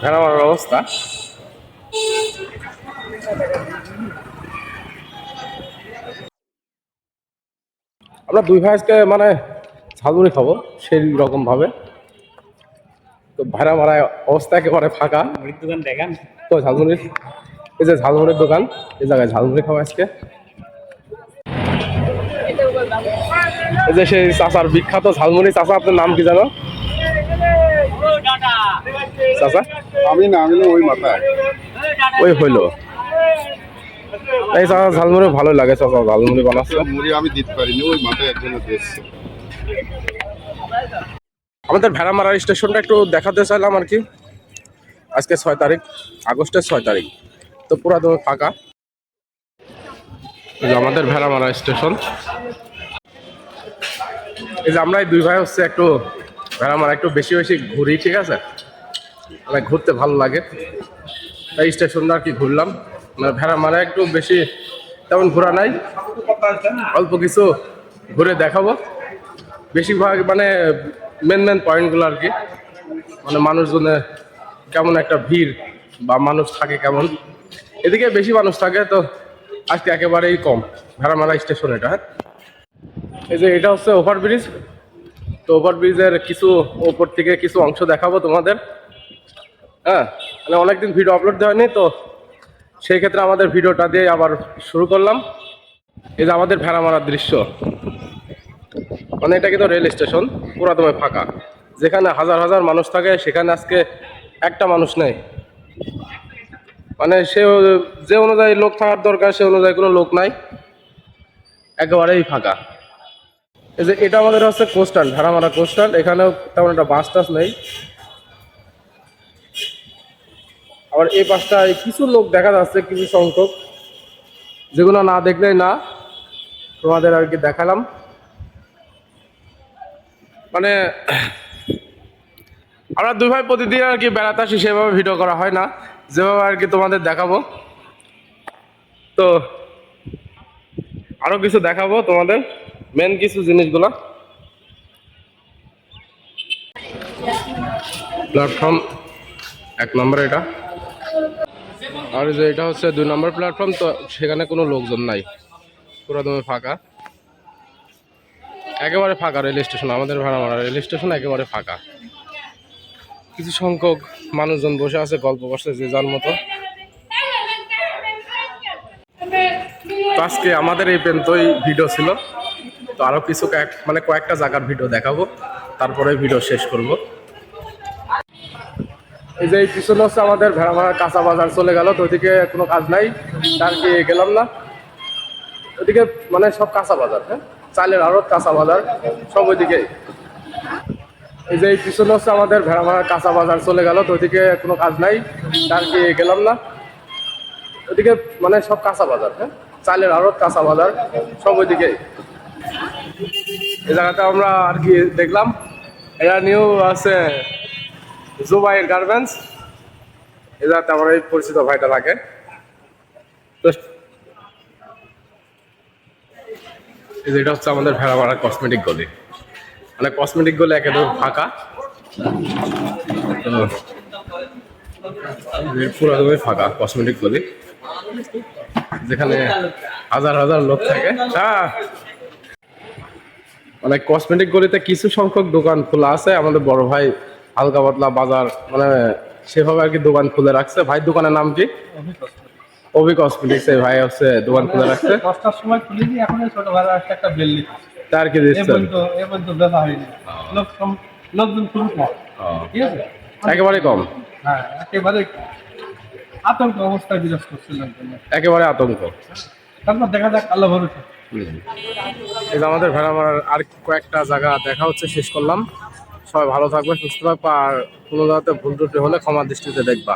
ভেড়া মারার অবস্থা? আমরা দুই ভাই আজকে মানে ঝালমুড়ি খাব সেই রকম ভাবে। তো ভেড়া মারা অবস্থা একেবারে ফাঁকা। দোকান দেখান। তো ঝালমুড়ির এই যে ঝালমুড়ির দোকান এই জায়গায় ঝালমুড়ি খাব আজকে। এই যে সেই চাচার বিখ্যাত ঝালমুড়ি চাচা আপনার নাম কি জানো? চাচা? আমি না আমি ওই মাথায়। ওই হইল। এই চাচা ঝালমুড়ি ভালো লাগে চাচা ঝালমুড়ি বানাচ্ছে মুড়ি আমি দিতে পারিনি ওই মাথায় একজনে দিয়েছে আমাদের ভেড়ামারা স্টেশনটা একটু দেখাতে চাইলাম আর কি। আজকে ছয় তারিখ আগস্টের ছয় তারিখ। তো পুরা দমে ফাঁকা। এই যে আমাদের ভেড়ামারা স্টেশন। এই যে আমরা এই দুই ভাই হচ্ছে একটু ভেড়ামারা একটু বেশি বেশি ঘুরি, ঠিক আছে? মানে ঘুরতে ভালো লাগে। তাই স্টেশনটা আর কি ঘুরলাম। মানে ভেড়ামারা একটু বেশি তেমন ঘোরা নাই। অল্প কিছু ঘুরে দেখাবো। বেশিরভাগ মানে মেন মেন পয়েন্টগুলো আর কি। মানে মানুষজনের কেমন একটা ভিড় বা মানুষ থাকে কেমন। এদিকে বেশি মানুষ থাকে, তো আজকে একেবারেই কম। ভেড়ামারা স্টেশন এটা হ্যাঁ? এই যে এটা হচ্ছে ওভারব্রিজ। তো ওভারব্রিজের কিছু ওপর থেকে কিছু অংশ দেখাবো তোমাদের। হ্যাঁ মানে অনেকদিন ভিডিও আপলোড দেওয়া হয়নি, তো সেই ক্ষেত্রে আমাদের ভিডিওটা দিয়ে আবার শুরু করলাম। এই যে আমাদের ভেড়া মারার দৃশ্য। মানে এটা কিন্তু রেল স্টেশন পুরাতমে ফাঁকা। যেখানে হাজার হাজার মানুষ থাকে, সেখানে আজকে একটা মানুষ নেই। মানে সে যে অনুযায়ী লোক থাকার দরকার, সে অনুযায়ী কোনো লোক নাই। একেবারেই ফাঁকা। এই যে এটা আমাদের হচ্ছে কোস্টাল ভেড়ামারা কোস্টাল। এখানেও তেমন একটা বাস টাস নেই। আবার এই পাশটায় কিছু লোক দেখা যাচ্ছে, কিছু সংখ্যক। যেগুলো না দেখলেই না, তোমাদের আর কি দেখালাম। মানে আমরা দুই ভাই প্রতিদিন আর কি বেড়াতে আসি, সেভাবে ভিডিও করা হয় না। যেভাবে আর কি তোমাদের দেখাবো। তো, আরও কিছু দেখাবো তোমাদের। মেন কিছু জিনিসগুলো। প্ল্যাটফর্ম এক নম্বর এটা। আর যে এটা হচ্ছে দুই নম্বর প্ল্যাটফর্ম তো সেখানে কোনো লোকজন নাই। পুরো দমে ফাঁকা। একেবারে ফাঁকা রেল স্টেশন আমাদের ভাড়ামারা রেল স্টেশন একেবারে ফাঁকা। কিছু সংখ্যক মানুষজন বসে আছে, গল্প করছে যে যার মতো। আজকে আমাদের এই পেন্তই ভিডিও ছিল। তো আরও কিছু কয়েক- মানে কয়েকটা জায়গার ভিডিও দেখাবো, তারপরে ভিডিও শেষ করব। এই যে পিছনে হচ্ছে আমাদের ভেড়ামারার কাঁচা বাজার চলে গেল, তো ওদিকে কোনো কাজ নাই, তার কি গেলাম না। ওদিকে মানে সব কাঁচা বাজার হ্যাঁ? চালের আড়ত কাঁচা বাজার, সব ওইদিকে এই যে পিছনে হচ্ছে আমাদের ভেড়ামারার কাঁচা বাজার চলে গেল, তো ওদিকে কোনো কাজ নাই, তার কি গেলাম না। ওদিকে মানে সব কাঁচা বাজার হ্যাঁ? চালের আড়ত কাঁচা বাজার, সব ওইদিকে এই জায়গাটা আমরা আর কি দেখলাম। এটা নিউ আছে জুবাইয়ের গার্মেন্টস। এই জায়গাতে আমার এই পরিচিত ভাইটা থাকে। এটা হচ্ছে আমাদের ভেড়ামারা কসমেটিক গলি। মানে কসমেটিক গলি একেবারে ফাঁকা। ফাঁকা কসমেটিক গলি। যেখানে হাজার হাজার লোক থাকে। হ্যাঁ মানে কসমেটিক গলিতে কিছু সংখ্যক দোকান খোলা আছে। আমাদের বড় ভাই হালকা পাতলা বাজার মানে সেভাবে আর কি দোকান খুলে রাখছে। ভাই দোকানের নাম কি? অভি কসমেটিক্স এই ভাই হচ্ছে দোকান খুলে রাখছে। দশটার সময় খুলেছি এখন এই ছোট ভাড়া একটা একটা বেল তার কি পর্যন্ত এ দেখা হয়নি। লোক লোকজন খুবই কম। ঠিক আছে? একেবারে কম? হ্যাঁ একেবারে আতঙ্ক অবস্থায় বিরাজ করছে একেবারে আতঙ্ক। তারপর দেখা যাক আল্লাহ ভরসা। এই যে আমাদের ভেড়ামারার আর কয়েকটা জায়গা দেখা হচ্ছে, শেষ করলাম। সবাই ভালো থাকবে, সুস্থ থাকবে, আর কোনো জায়গাতে ভুল হলে ক্ষমার দৃষ্টিতে দেখবা।